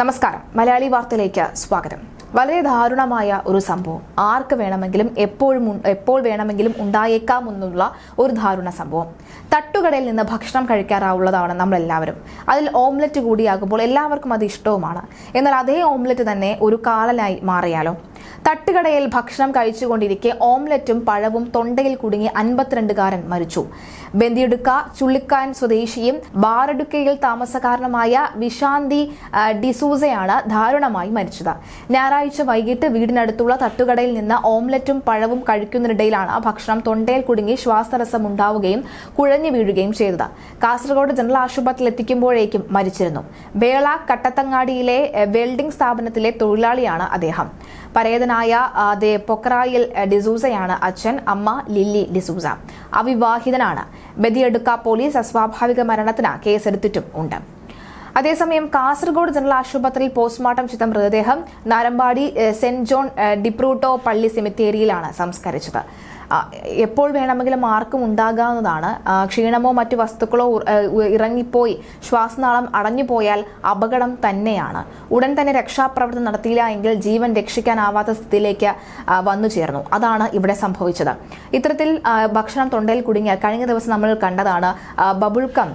നമസ്കാരം. മലയാളി വാർത്തയിലേക്ക് സ്വാഗതം. വളരെ ദാരുണമായ ഒരു സംഭവം. ആർക്ക് വേണമെങ്കിലും എപ്പോഴും എപ്പോൾ വേണമെങ്കിലും ഉണ്ടായേക്കാമെന്നുള്ള ഒരു ദാരുണ സംഭവം. തട്ടുകടയിൽ നിന്ന് ഭക്ഷണം കഴിക്കാറാവുള്ളതാണ് നമ്മളെല്ലാവരും. അതിൽ ഓംലെറ്റ് കൂടിയാകുമ്പോൾ എല്ലാവർക്കും അത് ഇഷ്ടവുമാണ്. എന്നാൽ അതേ ഓംലെറ്റ് തന്നെ ഒരു കാളനായി മാറിയാലോ? തട്ടുകടയിൽ ഭക്ഷണം കഴിച്ചുകൊണ്ടിരിക്കെ ഓംലറ്റും പഴവും തൊണ്ടയിൽ കുടുങ്ങി അൻപത്തിരണ്ടുകാരൻ മരിച്ചു. ബന്ദിയെടുക്ക ചുള്ളിക്കാൻ സ്വദേശിയും ബാറടുക്കയിൽ താമസക്കാരനുമായ വിശാന്തി ഡിസൂസയാണ് ദാരുണമായി മരിച്ചത്. ഞായറാഴ്ച വൈകിട്ട് വീടിനടുത്തുള്ള തട്ടുകടയിൽ നിന്ന് ഓംലറ്റും പഴവും കഴിക്കുന്നതിനിടയിലാണ് ഭക്ഷണം തൊണ്ടയിൽ കുടുങ്ങി ശ്വാസതടസ്സം ഉണ്ടാവുകയും കുഴഞ്ഞു വീഴുകയും ചെയ്തത്. കാസർഗോഡ് ജനറൽ ആശുപത്രിയിൽ എത്തിക്കുമ്പോഴേക്കും മരിച്ചിരുന്നു. വേള കട്ടത്തങ്ങാടിയിലെ വെൽഡിംഗ് സ്ഥാപനത്തിലെ തൊഴിലാളിയാണ് അദ്ദേഹം. പരേതനായ ദേ പൊക്രായിൽ ഡിസൂസയാണ് അച്ഛൻ അമ്മ ലില്ലി ഡിസൂസ. അവിവാഹിതനാണ്. ബദിയെടുക്ക പോലീസ് അസ്വാഭാവിക മരണത്തിന് കേസെടുത്തിട്ടും ഉണ്ട്. അതേസമയം കാസർഗോഡ് ജനറൽ ആശുപത്രിയിൽ പോസ്റ്റ്മോർട്ടം ചെയ്ത മൃതദേഹം നാരമ്പാടി സെന്റ് ജോൺ ഡിപ്രൂട്ടോ പള്ളി സെമിത്തേരിയിലാണ് സംസ്കരിച്ചത്. എപ്പോൾ വേണമെങ്കിലും ആർക്കും ഉണ്ടാകാവുന്നതാണ്. ക്ഷീണമോ മറ്റു വസ്തുക്കളോ ഇറങ്ങിപ്പോയി ശ്വാസനാളം അടഞ്ഞു പോയാൽ അപകടം തന്നെയാണ്. ഉടൻ തന്നെ രക്ഷാപ്രവർത്തനം നടത്തിയില്ല എങ്കിൽ ജീവൻ രക്ഷിക്കാനാവാത്ത സ്ഥിതിയിലേക്ക് വന്നു ചേർന്നു. അതാണ് ഇവിടെ സംഭവിച്ചത്. ഇത്തരത്തിൽ ഭക്ഷണം തൊണ്ടയിൽ കുടുങ്ങിയാൽ കഴിഞ്ഞ ദിവസം നമ്മൾ കണ്ടതാണ് ബബുൾക്കം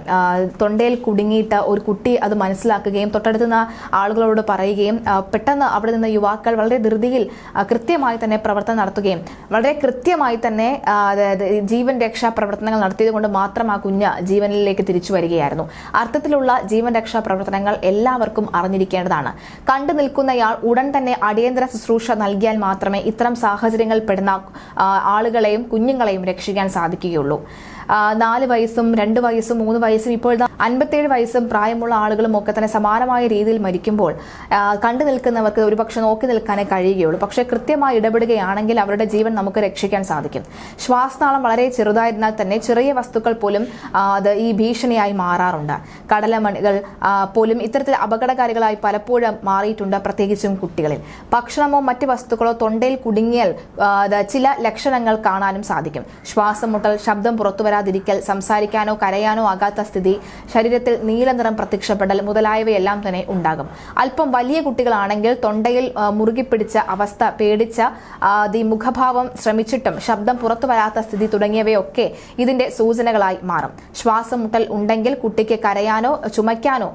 തൊണ്ടയിൽ കുടുങ്ങിയിട്ട് ഒരു കുട്ടി അത് മനസ്സിലാക്കുകയും തൊട്ടടുത്തുന്ന ആളുകളോട് പറയുകയും പെട്ടെന്ന് അവിടെ നിന്ന് യുവാക്കൾ വളരെ ധൃതിയിൽ കൃത്യമായി തന്നെ പ്രവർത്തനം നടത്തുകയും വളരെ കൃത്യമായി തന്നെ അതായത് ജീവൻ രക്ഷാ പ്രവർത്തനങ്ങൾ നടത്തിയത് കൊണ്ട് മാത്രം ആ കുഞ്ഞ് ജീവനിലേക്ക് തിരിച്ചു വരികയായിരുന്നു. അർത്ഥത്തിലുള്ള ജീവൻ രക്ഷാ പ്രവർത്തനങ്ങൾ എല്ലാവർക്കും അറിഞ്ഞിരിക്കേണ്ടതാണ്. കണ്ടു നിൽക്കുന്നയാൾ ഉടൻ തന്നെ അടിയന്തര ശുശ്രൂഷ നൽകിയാൽ മാത്രമേ ഇത്തരം സാഹചര്യങ്ങൾ പെടുന്ന ആളുകളെയും കുഞ്ഞുങ്ങളെയും രക്ഷിക്കാൻ സാധിക്കുകയുള്ളൂ. നാല് വയസ്സും രണ്ട് വയസ്സും മൂന്ന് വയസ്സും ഇപ്പോൾ അൻപത്തേഴ് വയസ്സും പ്രായമുള്ള ആളുകളും ഒക്കെ തന്നെ സമാനമായ രീതിയിൽ മരിക്കുമ്പോൾ കണ്ടു നിൽക്കുന്നവർക്ക് ഒരുപക്ഷെ നോക്കി നിൽക്കാനേ കഴിയുകയുള്ളൂ. പക്ഷേ കൃത്യമായി ഇടപെടുകയാണെങ്കിൽ അവരുടെ ജീവൻ നമുക്ക് രക്ഷിക്കാൻ സാധിക്കും. ശ്വാസനാളം വളരെ ചെറുതായിരുന്നാൽ തന്നെ ചെറിയ വസ്തുക്കൾ പോലും അത് ഈ ഭീഷണിയായി മാറാറുണ്ട്. കടലമണികൾ പോലും ഇത്തരത്തിൽ അപകടകാരികളായി പലപ്പോഴും മാറിയിട്ടുണ്ട് പ്രത്യേകിച്ചും കുട്ടികളിൽ. ഭക്ഷണമോ മറ്റ് വസ്തുക്കളോ തൊണ്ടയിൽ കുടുങ്ങിയാൽ ചില ലക്ഷണങ്ങൾ കാണാനും സാധിക്കും. ശ്വാസം മുട്ടൽ ശബ്ദം പുറത്തുവരാതിരിക്കൽ സംസാരിക്കാനോ കരയാനോ ആകാത്ത സ്ഥിതി ശരീരത്തിൽ നീലനിറം പ്രത്യക്ഷപ്പെടൽ മുതലായവയെല്ലാം തന്നെ ഉണ്ടാകും. അല്പം വലിയ കുട്ടികളാണെങ്കിൽ തൊണ്ടയിൽ മുറുകിപ്പിടിച്ച മുറുകി പിടിച്ച അവസ്ഥ പേടിച്ച ദി മുഖഭാവം ശ്രമിച്ചിട്ടും ശബ്ദം പുറത്തു വരാത്ത സ്ഥിതി തുടങ്ങിയവയൊക്കെ ഇതിന്റെ സൂചനകളായി മാറും. ശ്വാസം മുട്ടൽ ഉണ്ടെങ്കിൽ കുട്ടിക്ക് കരയാനോ ചുമയ്ക്കാനോ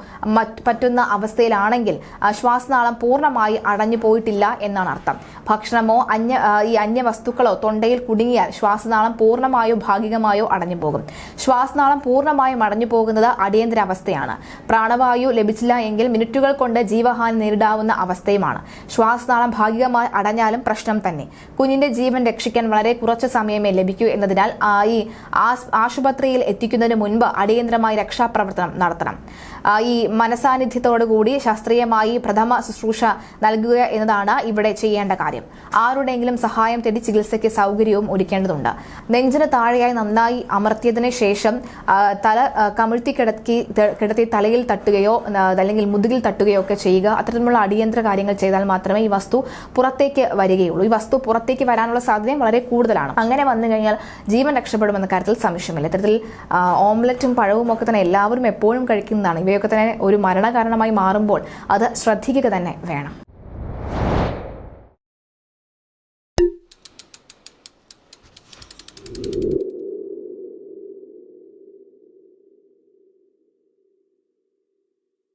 പറ്റുന്ന അവസ്ഥയിലാണെങ്കിൽ ശ്വാസനാളം പൂർണമായി അടഞ്ഞു പോയിട്ടില്ല എന്നാണ് അർത്ഥം. ഭക്ഷണമോ അന്യ ഈ അന്യ വസ്തുക്കളോ തൊണ്ടയിൽ കുടുങ്ങിയാൽ ശ്വാസനാളം പൂർണമായോ ഭാഗികമായോ അടഞ്ഞു പോകും. ശ്വാസനാളം പൂർണമായും അടഞ്ഞു പോകുന്നത് അടിയന്തര അവസ്ഥയാണ് പ്രാണവായു ലഭിച്ചില്ല എങ്കിൽ മിനിറ്റുകൾ കൊണ്ട് ജീവഹാനി നേരിടാവുന്ന അവസ്ഥയുമാണ്. ശ്വാസനാളം ഭാഗികമായി അടഞ്ഞാലും പ്രശ്നം തന്നെ. കുഞ്ഞിന്റെ ജീവൻ രക്ഷിക്കാൻ വളരെ കുറച്ച് സമയമേ ലഭിക്കൂ എന്നതിനാൽ ആ, ഈ ആസ്- ആശുപത്രിയിൽ എത്തിക്കുന്നതിന് മുൻപ് അടിയന്തരമായി രക്ഷാപ്രവർത്തനം നടത്തണം. ഈ മനസാന്നിധ്യത്തോടുകൂടി ശാസ്ത്രീയമായി പ്രഥമ ശുശ്രൂഷ നൽകുക എന്നതാണ് ഇവിടെ ചെയ്യേണ്ട കാര്യം. ആരുടെയെങ്കിലും സഹായം തേടി ചികിത്സയ്ക്ക് സൗകര്യവും ഒരുക്കേണ്ടതുണ്ട്. നെഞ്ചിന് താഴെയായി നന്നായി അമർത്തിയതിനു ശേഷം തല കമിഴ്ത്തി കിടക്കി കിടത്തി തലയിൽ തട്ടുകയോ അല്ലെങ്കിൽ മുതുകിൽ തട്ടുകയോ ഒക്കെ ചെയ്യുക. അത്തരത്തിലുള്ള അടിയന്തര കാര്യങ്ങൾ ചെയ്താൽ മാത്രമേ ഈ വസ്തു പുറത്തേക്ക് വരികയുള്ളൂ. ഈ വസ്തു പുറത്തേക്ക് വരാനുള്ള സാധ്യത വളരെ കൂടുതലാണ്. അങ്ങനെ വന്നു കഴിഞ്ഞാൽ ജീവൻ രക്ഷപ്പെടുമെന്ന കാര്യത്തിൽ സംശയമില്ല. ഇത്തരത്തിൽ ഓംലറ്റും പഴവും ഒക്കെ തന്നെ എല്ലാവരും എപ്പോഴും കഴിക്കുന്നതാണ്. ഇവയൊക്കെ തന്നെ ഒരു മരണകാരണമായി മാറുമ്പോൾ അത് ശ്രദ്ധിക്കുക തന്നെ വേണം.